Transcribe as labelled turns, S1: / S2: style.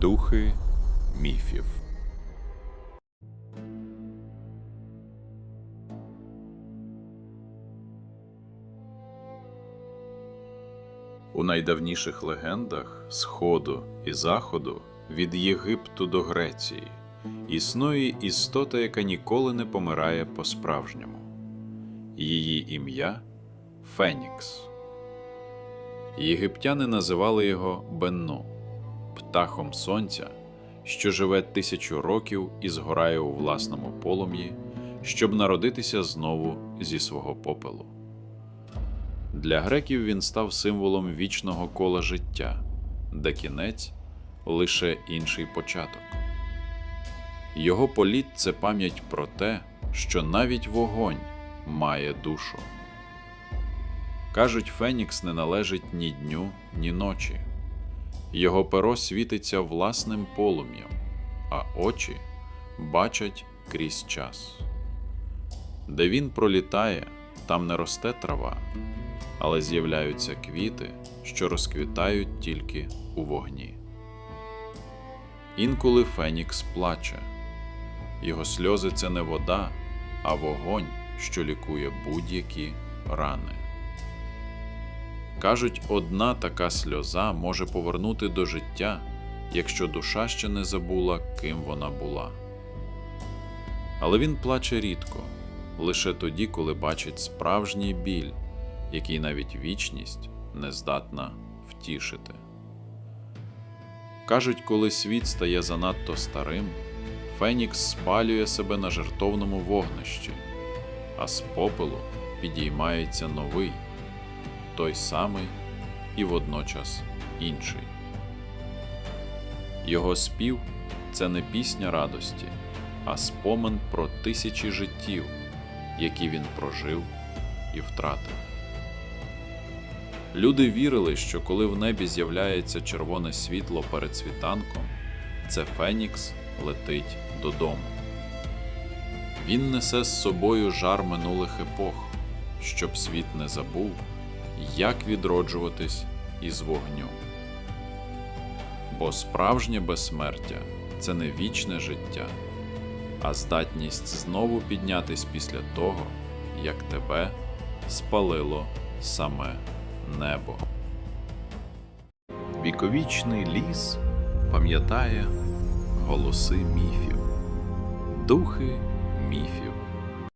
S1: Духи міфів. У найдавніших легендах Сходу і Заходу від Єгипту до Греції існує істота, яка ніколи не помирає по-справжньому. Її ім'я Фенікс. Єгиптяни називали його Бенну, птахом сонця, що живе тисячу років і згорає у власному полум'ї, щоб народитися знову зі свого попелу. Для греків він став символом вічного кола життя, де кінець лише інший початок. Його політ це пам'ять про те, що навіть вогонь має душу. Кажуть, Фенікс не належить ні дню, ні ночі. Його перо світиться власним полум'ям, а очі бачать крізь час. Де він пролітає, там не росте трава, але з'являються квіти, що розквітають тільки у вогні. Інколи Фенікс плаче. Його сльози це не вода, а вогонь, що лікує будь-які рани. Кажуть, одна така сльоза може повернути до життя, якщо душа ще не забула, ким вона була. Але він плаче рідко, лише тоді, коли бачить справжній біль, який навіть вічність не здатна втішити. Кажуть, коли світ стає занадто старим, Фенікс спалює себе на жертовному вогнищі, а з попелу підіймається новий, той самий і водночас інший. Його спів це не пісня радості, а спомин про тисячі життів, які він прожив і втратив. Люди вірили, що коли в небі з'являється червоне світло перед світанком, це Фенікс летить додому. Він несе з собою жар минулих епох, щоб світ не забув, як відроджуватись із вогню. Бо справжнє безсмертя це не вічне життя, а здатність знову піднятись після того, як тебе спалило саме небо. Віковічний ліс пам'ятає голоси міфів, духи міфів.